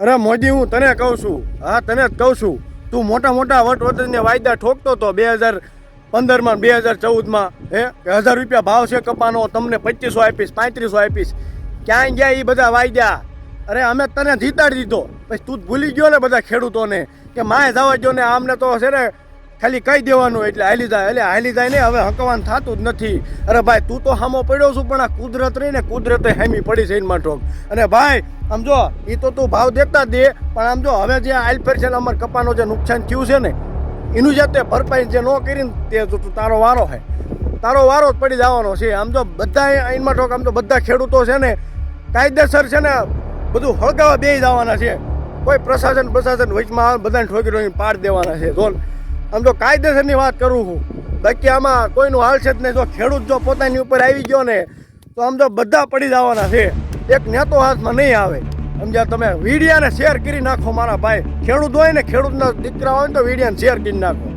અરે મોદી, હું તને કહું છું. હા, તને જ કહું છું. તું મોટા મોટા વટવટને વાયદા ઠોકતો તો બે હજાર પંદરમાં, બે હજાર ચૌદમાં, હે હજાર રૂપિયા ભાવ છે કપાનો, તમને પચીસો આપીશ, પાંત્રીસો આપીશ. ક્યાંય ગયા એ બધા વાયદા? અરે અમે તને જીતાડી દીધો. પછી તું ભૂલી ગયો ને બધા ખેડૂતોને, કે માય જવા ગયો ને આમને તો છે ને ખાલી કહી દેવાનું એટલે હાલી જાય. એટલે હાલી જાય ને હવે હકવાન થતું જ નથી. અરે ભાઈ, તું તો હામો પડ્યો છું, પણ આ કુદરત રહી ને કુદરતે હેમી પડી છે એમાં ઠોક અને ભાઈ, આમ જો એ તો તું ભાવ દેતા દે, પણ આમ જો, હવે જે આઈલ ફેર છે ને અમારે કપાનો જે નુકસાન થયું છે ને, એનું જે તે ભરપાઈ જે ન કરીને તે તો તારો વારો છે તારો વારો જ પડી જવાનો છે. આમ જો, બધા એમાં ઠોક, આમ તો બધા ખેડૂતો છે ને, કાયદેસર છે ને, બધું હળગાવા બે જવાના છે. કોઈ પ્રશાસન પ્રશાસન વચમાં બધાને ઠોકી ઠોકીને પાડ દેવાના છે. જોલ. આમ તો કાયદેસરની વાત કરું છું. બાકી આમાં કોઈનું હાલ જ નહીં. જો ખેડૂત જો પોતાની ઉપર આવી ગયો ને, તો આમ તો બધા પડી જવાના છે. એક નેતો હાથમાં નહીં આવે. સમજ્યા તમે? વીડિયાને શેર કરી નાખો મારા ભાઈ. ખેડૂત હોય ને ખેડૂતના દીકરા હોય ને તો વીડિયાને શેર કરી નાખો.